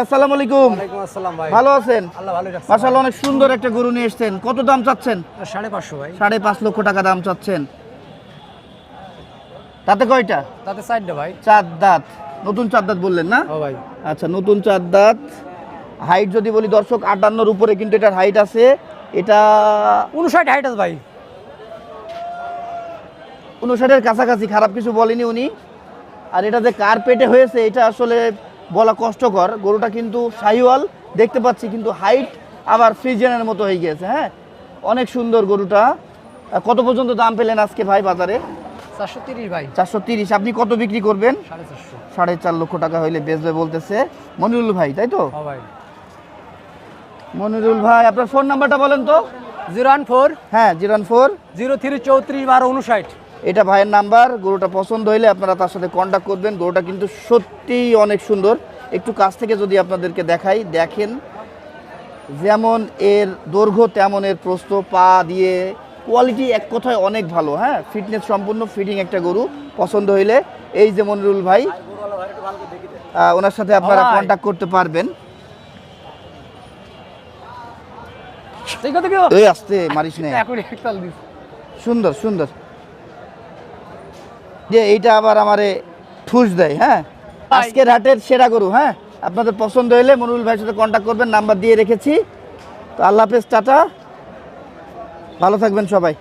আসসালামু আলাইকুম। আসসালাম ভাই। ভালো আছেন? আল্লাহ ভালো মাশাআল্লাহ অনেক সুন্দর একটা গরু নিয়ে এসেছেন। কত দাম চাচ্ছেন? ভাই। সাড়ে পাঁচ লক্ষ টাকা দাম চাচ্ছেন। তাতে কয়টা? তাতে সাইডটা ভাই। চার দাঁত। নতুন চার দাঁত বললেন না? ও ভাই। আচ্ছা নতুন চার দাঁত। হাইট যদি বলি দর্শক আটান্নর উপরে কিন্তু এটার হাইট আছে। এটা উনষাট হাইট আছে ভাই। উনষাটের কাছাকাছি খারাপ কিছু বলেনি উনি। আর এটা যে কার্পেটে হয়েছে এটা আসলে বলা কষ্টকর। গরুটা কিন্তু শাহিওয়াল দেখতে পাচ্ছি কিন্তু হাইট আবার ফ্রিজেনের মতো হয়ে গিয়েছে হ্যাঁ? অনেক সুন্দর গরুটা। কত পর্যন্ত দাম পেলেন আজকে ভাই বাজারে? চারশো তিরিশ ভাই। চারশো তিরিশ। আপনি কত বিক্রি করবেন? সাড়ে চার লক্ষ টাকা হইলে বেচবে বলতেছে। মনিরুল ভাই তাই তো? ভাই। মনিরুল ভাই আপনার ফোন নাম্বারটা বলেন তো। জিরো ওয়ান ফোর হ্যাঁ zero one four zero three চৌত্রিশ বারো উনষাট। এটা ভাইয়ের নাম্বার গরুটা পছন্দ হইলে আপনারা তার সাথে কন্ট্যাক্ট করবেন। গরুটা কিন্তু সত্যিই অনেক সুন্দর। একটু কাছ থেকে যদি আপনাদেরকে দেখাই দেখেন যেমন এর দৈর্ঘ্য তেমন এর প্রস্থ পা দিয়ে কোয়ালিটি এক কথায় অনেক ভালো হ্যাঁ? ফিটনেস সম্পূর্ণ ফিটিং একটা গরু পছন্দ হইলে। এই যে মনিরুল ভাই ওনার সাথে আপনারা। কন্ট্যাক্ট করতে পারবেন। এই আসতে মারিস না। সুন্দর সুন্দর। যে এইটা আবার আমারে ঠুস দেয় হ্যাঁ? আজকের হাটের সেরা গরু হ্যাঁ? আপনাদের পছন্দ হলে মনুল ভাইয়ের সাথে কন্ট্যাক্ট করবেন নাম্বার দিয়ে রেখেছি। তো আল্লাহ হাফেজ টাটা। ভালো থাকবেন সবাই।